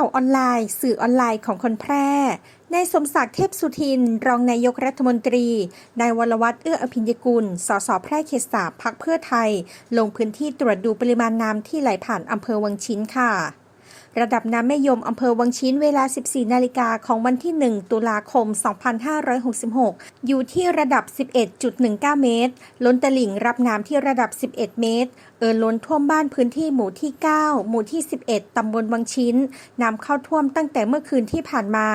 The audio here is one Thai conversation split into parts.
ข่าวออนไลน์ สื่อออนไลน์ของคนแพร่นายสมศักดิ์เทพสุทิน รองนายกรัฐมนตรี นายวรวัตรเอื้ออภิญญกุล สสแพร่เขตสาพักเพื่อไทย ลงพื้นที่ตรวจดูปริมาณน้ำที่ไหลผ่านอำเภอวังชิ้นค่ะ ระดับน้ำแม่ยมอำเภอวังชิ้นเวลา 14 นาฬิกาของวันที่ 1 ตุลาคม 2566 อยู่ที่ระดับ 11.19 เมตร ล้นตลิ่งรับน้ำที่ระดับ 11 เมตร เอ่อล้นท่วมบ้านพื้นที่หมู่ที่ 9 หมู่ที่ 11 ตำบลวังชิ้น น้ำเข้าท่วมตั้งแต่เมื่อคืนที่ผ่านมา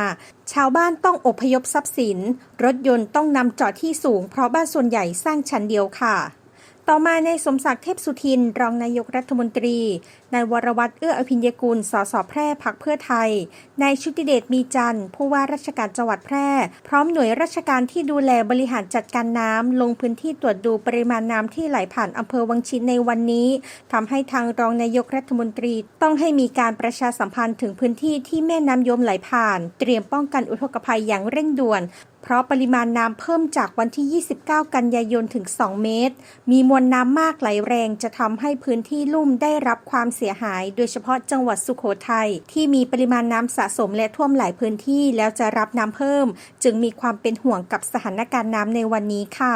ชาวบ้านต้องอพยพทรัพย์สิน รถยนต์ต้องนำจอดที่สูงเพราะบ้านส่วนใหญ่สร้างชั้นเดียวค่ะ ต่อมาในสมศักดิ์เทพสุทิน รองนายกรัฐมนตรี นายวรวัตรเอื้ออภิญญกุล สสแพร่พักเพื่อไทย นายชุติเดชมีจันทร์ผู้ว่าราชการจังหวัดแพร่ พร้อมหน่วยราชการที่ดูแลบริหารจัดการน้ำลงพื้นที่ตรวจดูปริมาณน้ำที่ไหลผ่านอำเภอวังชินในวันนี้ทำให้ทางรองนายกรัฐมนตรี ต้องให้มีการประชาสัมพันธ์ถึงพื้นที่ที่แม่น้ำยมไหลผ่าน เตรียมป้องกันอุทกภัยอย่างเร่งด่วน เพราะปริมาณน้ำเพิ่มจากวันที่ 29 กันยายนถึง 2 เมตร มีมวลน้ำมากไหลแรงจะทำให้พื้นที่ลุ่มได้รับความเสียหาย โดยเฉพาะจังหวัดสุโขทัยที่มีปริมาณน้ำสะสมและท่วมหลายพื้นที่แล้วจะรับน้ำเพิ่ม จึงมีความเป็นห่วงกับสถานการณ์น้ำในวันนี้ค่ะ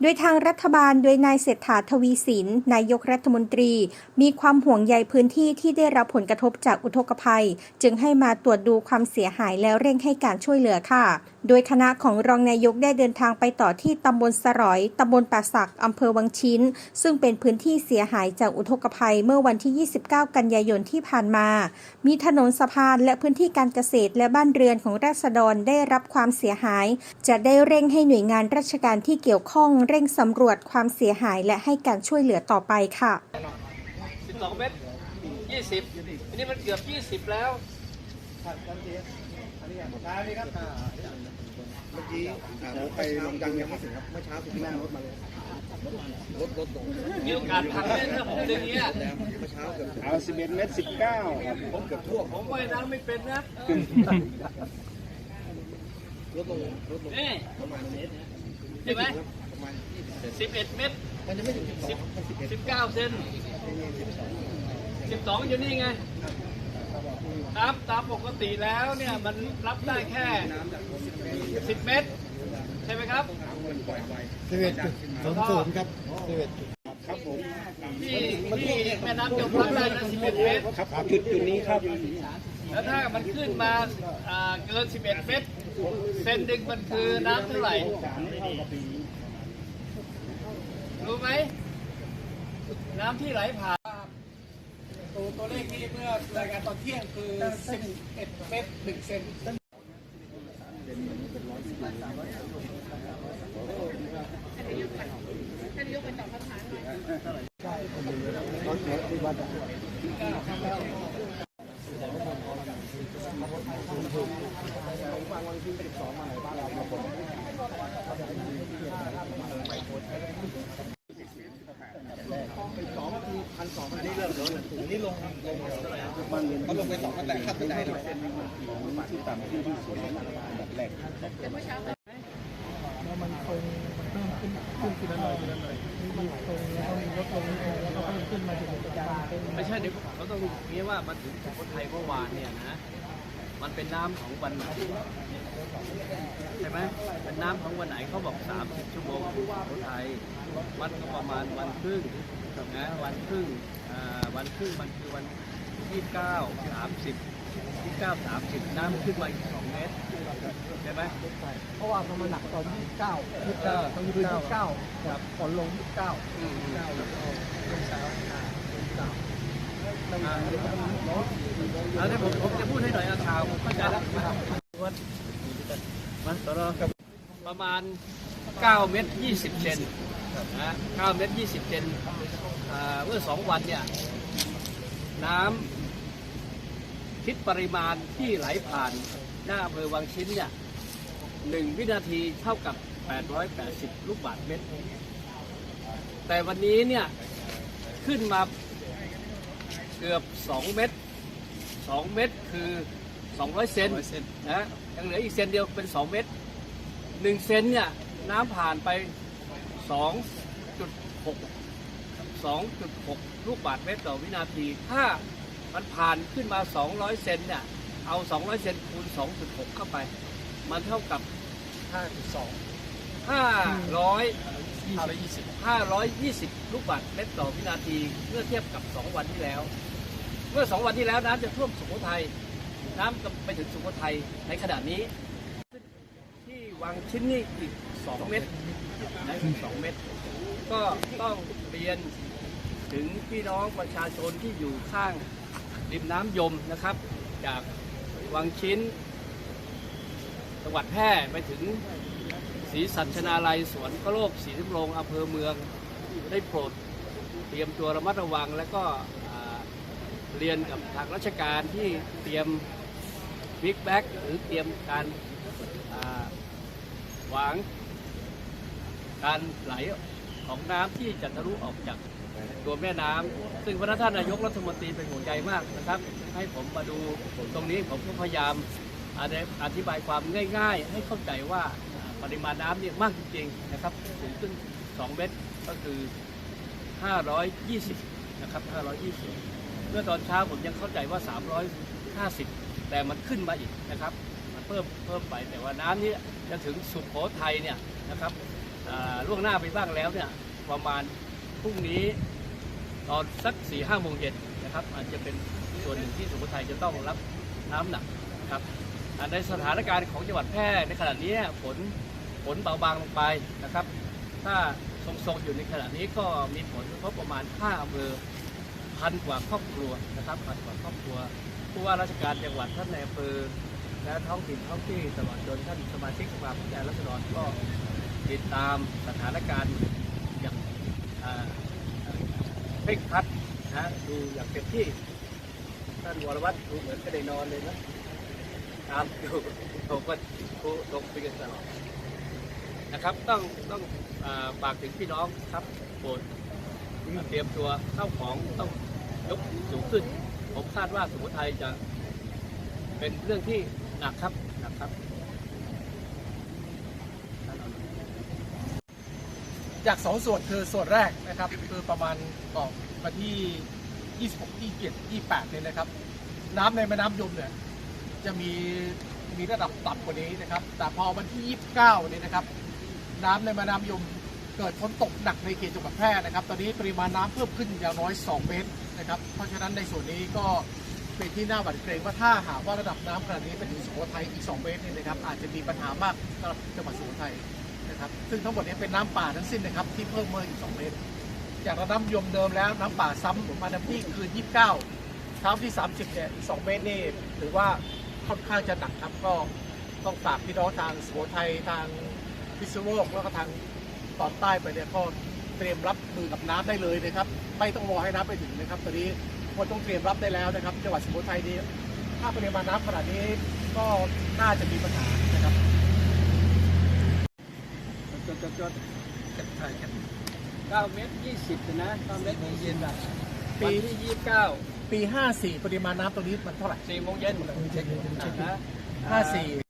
โดยทางรัฐบาลโดยนายเศรษฐาทวีสินนายกรัฐมนตรี มีความห่วงใยพื้นที่ที่ได้รับผลกระทบจากอุทกภัย จึงให้มาตรวจดูความเสียหายแล้วเร่งให้การช่วยเหลือค่ะ โดยคณะของรองนายกได้เดินทางไปต่อที่ตำบลสรอย ตำบลป่าสักอำเภอวังชิ้น ซึ่งเป็นพื้นที่เสียหายจากอุทกภัยเมื่อวันที่ 29 กันยายนที่ผ่านมา มีถนนสะพานและพื้นที่การเกษตรและบ้านเรือนของราษฎรได้รับความเสียหาย จะได้เร่งให้หน่วยงานราชการที่เกี่ยวข้องเร่งสำรวจความเสียหายและให้การช่วยเหลือต่อไปค่ะ12เมตร20อันนี้มันเกือบ 20 แล้ว มื่อกี้ผมไปลงยังยังไม่ถึงครับ เมื่อเช้าผมนั่งรถมาเลย รถรถตรงมีโอกาสพังได้ถ้าผมอย่างเงี้ยแล้วเมื่อเช้าเกือบถึงเอา11เมตร19ครับผมเกือบท่วมผมว่ายน้ำไม่เป็นนะรถลงรถลงประมาณนี้ใช่ไหมประมาณ11เมตรมันจะไม่ถึงสิบสองสิบเอ็ด19เซน12อยู่นี่ไง ตามตามปกติแล้วเนี่ยมันรับได้แค่ 10 เมตร ใช่ไหมครับสิบเอ็ดศูนย์ศูนย์ครับสิบเอ็ดครับผมที่ที่แม่น้ำยมรับได้นะ11 เมตร ครับจุดจุดนี้ครับแล้วถ้ามันขึ้นมาอ่าเกิน 11 เมตร เซนหนึ่งมันคือน้ำเท่าไหร่ รู้ไหม น้ำที่ไหลผ่าน ตัวตัวเลขนี้เมื่อรายงานตอนเที่ยงคือ11เมตร1เซนสองนาทีพันสองนาที เขาลงไปสองกันแต่ขั้นบันไดเลยที่ต่ำที่ที่สูงแบบแรกมันคงมันเพิ่มขึ้นขึ้นทีละหน่อยทีละหน่อยมันคงแล้วมีลดลงแล้วก็เพิ่มขึ้นมาถึงปัจจุบันเป็นไม่ใช่เดี๋ยวเขาต้องรู้อย่างนี้ว่ามันถึงสุโขทัยเมื่อวานเนี่ยนะมันเป็นน้ำของวันไหนใช่ไหมเป็นน้ำของวันไหนเขาบอก 30 ชั่วโมงสุโขทัยมันก็ประมาณวันครึ่งนะวันครึ่งอ่า วันครึ่งมันคือวัน29 30 29 30น้ำขึ้นมาอีก2เมตรใช่ไหมเพราะว่ามันมาหนักตอน29 29ต้อง29ครับก่อนลง29อืมอืม9แล้วก็ลงเช้า29อ่าเอาเดี๋ยวผมผมจะพูดให้หน่อยอาข่าวผมเข้าใจแล้ววันมันต่อรอประมาณ 9 เมตร 20 เซนนะ9เมตร 20 เซนอ่าเมื่อ 2 วันเนี่ย น้ำคิดปริมาณที่ไหลผ่านหน้าอำเภอวังชิ้นเนี่ย1วินาทีเท่ากับ 880 ลูกบาศก์เมตร แต่วันนี้เนี่ยขึ้นมาเกือบ 2 เมตร 2 เมตรคือ 200 เซนนะยังเหลืออีกเซนเดียวเป็น 2 เมตร 1 เซนเนี่ยน้ำผ่านไป 2.6 2.6 ลูกบาศก์เมตรต่อวินาที ถ้ามันผ่านขึ้นมา 200 เซนเนี่ย เอา 200 เซนคูณ 2.6 เข้าไป มันเท่ากับ 5.2 500 520 520 ลูกบาศก์เมตรต่อวินาทีเมื่อเทียบกับ 2 วันที่แล้ว เมื่อ 2 วันที่แล้วน้ำจะท่วมสุโขทัย น้ำจะไปถึงสุโขทัยในขณะนี้ ที่วังชิ้นนี่อีก 2 เมตรนะอีก2เมตร ก็ต้องเรียน ถึงพี่น้องประชาชนที่อยู่ข้างริมน้ำยมนะครับ จากวังชิ้นจังหวัดแพร่ไปถึงศรีสัชนาลัยสวนกโลกศรีสำโรงอำเภอเมืองได้โปรดเตรียมตัวระมัดระวัง และก็เรียนกับทางราชการที่เตรียมบิ๊กแบ็กหรือเตรียมการหวางการไหลของน้ำที่จะทะลุออกจาก ตัวแม่น้ำซึ่งพระท่านนายกรัฐมนตรีเป็นห่วงใยมากนะครับ ให้ผมมาดูตรงนี้ผมก็พยายามอธิบายความง่าย ๆ ให้เข้าใจว่าปริมาณน้ำเนี่ยมากจริงๆนะครับสูงขึ้น 2 เมตรก็คือ 520 นะครับ 520 เมื่อตอนเช้าผมยังเข้าใจว่า 350 แต่มันขึ้นมาอีกนะครับ มันเพิ่มเพิ่มไปแต่ว่าน้ำนี้จะถึงสุโขทัยเนี่ยนะครับล่วงหน้าไปบ้างแล้วเนี่ยประมาณ พรุ่งนี้ตอนสัก4ี่ห้าโมงเย็นนะครับอาจจะเป็นส่วนหนึ่งที่สุโขทัยจะต้องรับน้ำหนักนะครับอ่าในสถานการณ์ของจังหวัดแพร่ในขณะนี้ฝนฝนเบาบางลงไปนะครับ ถ้าทรงๆอยู่ในขณะนี้ก็มีผลกระทบประมาณ5อำเภอพันกว่าครอบครัวนะครับพันกว่าครอบครัวผู้ว่าราชการจังหวัดท่านในอำเภอและท้องถิ่นท้องที่ตลอดจนท่านสมาชิกสภาผู้แทนราษฎรก็ติดตามสถานการณ์ เพ่งครัดนะดูอย่างเต็มที่ท่านวรวัตรดูเหมือนไม่ได้นอนเลยนะตามดูผมก็คุตกคุยกันตลอดนะครับ ต้องต้องฝากถึงพี่น้องครับโปรดเตรียมตัวเข้าของต้องยกสูงขึ้น ผมคาดว่าสุโขทัยจะเป็นเรื่องที่หนักครับหนักครับ จากสองส่วนคือส่วนแรกนะครับคือประมาณก่อนวันที่ 26 27 28เนี่ยนะครับ น้ำในแม่น้ำยมเนี่ยจะมีมีระดับต่ำกว่านี้นะครับ แต่พอวันที่ 29เนี่ยนะครับ น้ำในแม่น้ำยมเกิดฝนตกหนักในเขตจังหวัดแพร่นะครับ ตอนนี้ปริมาณน้ำเพิ่มขึ้นอย่างน้อย 2 เมตรนะครับ เพราะฉะนั้นในส่วนนี้ก็เป็นที่น่าหวั่นเกรงว่าถ้าหากว่าระดับน้ำขนาดนี้เป็นถึงสุโขทัยอีก 2 เมตรเนี่ยนะครับ อาจจะมีปัญหามากสำหรับจังหวัดสุโขทัย นะครับซึ่งทั้งหมดนี้เป็นน้ำป่าทั้งสิ้นนะครับที่เพิ่มมาอีก 2 เมตร จากระดับยมเดิมแล้วน้ำป่าซ้ำมาในที่คืน29เช้าที่ 30เนี่ยอีก 2 เมตรนี่ถือว่าค่อนข้างจะหนักครับก็ต้องฝากพี่น้องทางสุโขทัยทางพิษณุโลกแล้วก็ทางตอนใต้ไปเนี่ยก็เตรียมรับมือกับน้ำได้เลยนะครับ ไม่ต้องรอให้น้ำไปถึงนะครับตอนนี้ควรต้องเตรียมรับได้แล้วนะครับจังหวัดสุโขทัยนี้ถ้าปริมาณน้ำขนาดนี้ก็น่าจะมีปัญหา นะครับจดจดจด9เมตร20นะ9เมตร20แบบวันที่29ปี 54 ปริมาณน้ำตรงนี้มันเท่าไหร่4โมงเย็นนะ54